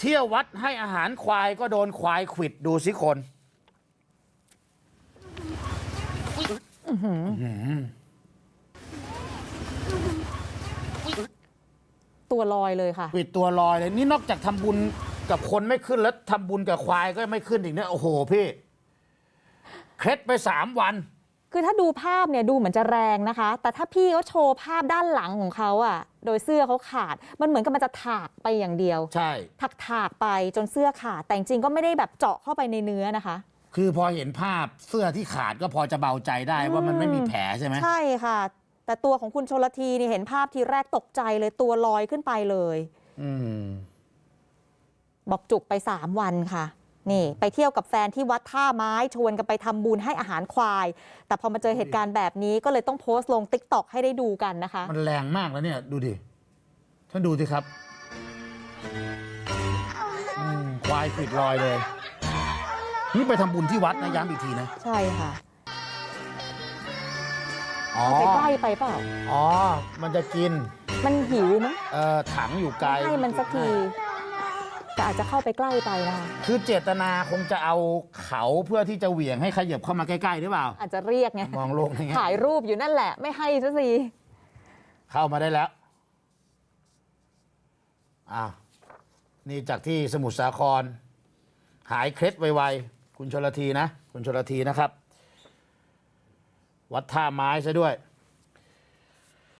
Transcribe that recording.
เที่ยววัดให้อาหารควายก็โดนควายขวิดดูสิคนตัวลอยเลยค่ะขวิดตัวลอยเลยนี่นอกจากทำบุญกับคนไม่ขึ้นแล้วทำบุญกับควายก็ไม่ขึ้นอีกเนี่ยโอ้โหพี่ เคล็ดไปสามวัน คือถ้าดูภาพเนี่ยดูเหมือนจะแรงนะคะ แต่ถ้าพี่เขาโชว์ภาพด้านหลังของเขาอะโดยเสื้อเขาขาด มันเหมือนกับมันจะถากไปอย่างเดียว ใช่ ถักถากๆไปจนเสื้อขาด แต่จริงๆก็ไม่ได้แบบเจาะเข้าไปในเนื้อนะคะ คือพอเห็นภาพเสื้อที่ขาดก็พอจะเบาใจได้ว่ามันไม่มีแผลใช่ไหมใช่ค่ะ แต่ตัวของคุณชนลทีนี่เห็นภาพทีแรกตกใจเลยตัวลอยขึ้นไปเลย อืมบอกจุกไป3วันค่ะ นี่ไปเที่ยวกับแฟนที่วัดท่าไม้ชวนกันไปทำบุญให้อาหารควาย แต่พอมาเจอเหตุการณ์แบบนี้ก็เลยต้องโพสต์ลงติ๊กต็อกให้ได้ดูกันนะคะ มันแรงมากแล้วเนี่ย ดูดิท่านดูสิครับอืมควายขวิดลอยเลย นี่ไปทำบุญที่วัดนะย้ำอีกทีนะ ใช่ค่ะอ๋อไปใกล้ไปเปล่า อ๋อ มันจะกิน มันหิวมั้งเอ่อถังอยู่ไกลให้มันสักทีแต่ อาจจะเข้าไปใกล้ไปนะคะคือเจตนาคงจะเอาเขาเพื่อที่จะเหวี่ยงให้ขยับเข้ามาใกล้ๆหรือเปล่า อาจจะเรียกไงมองโลกในแง่ถ่ายรูปอยู่นั่นแหละ ไม่ให้ซะสิเข้ามาได้แล้วอ้าวนี่จากที่สมุทรสาคร หายเคล็ดไวๆคุณชลทีนะ คุณชลทีนะครับ วัดท่าไม้ซะด้วย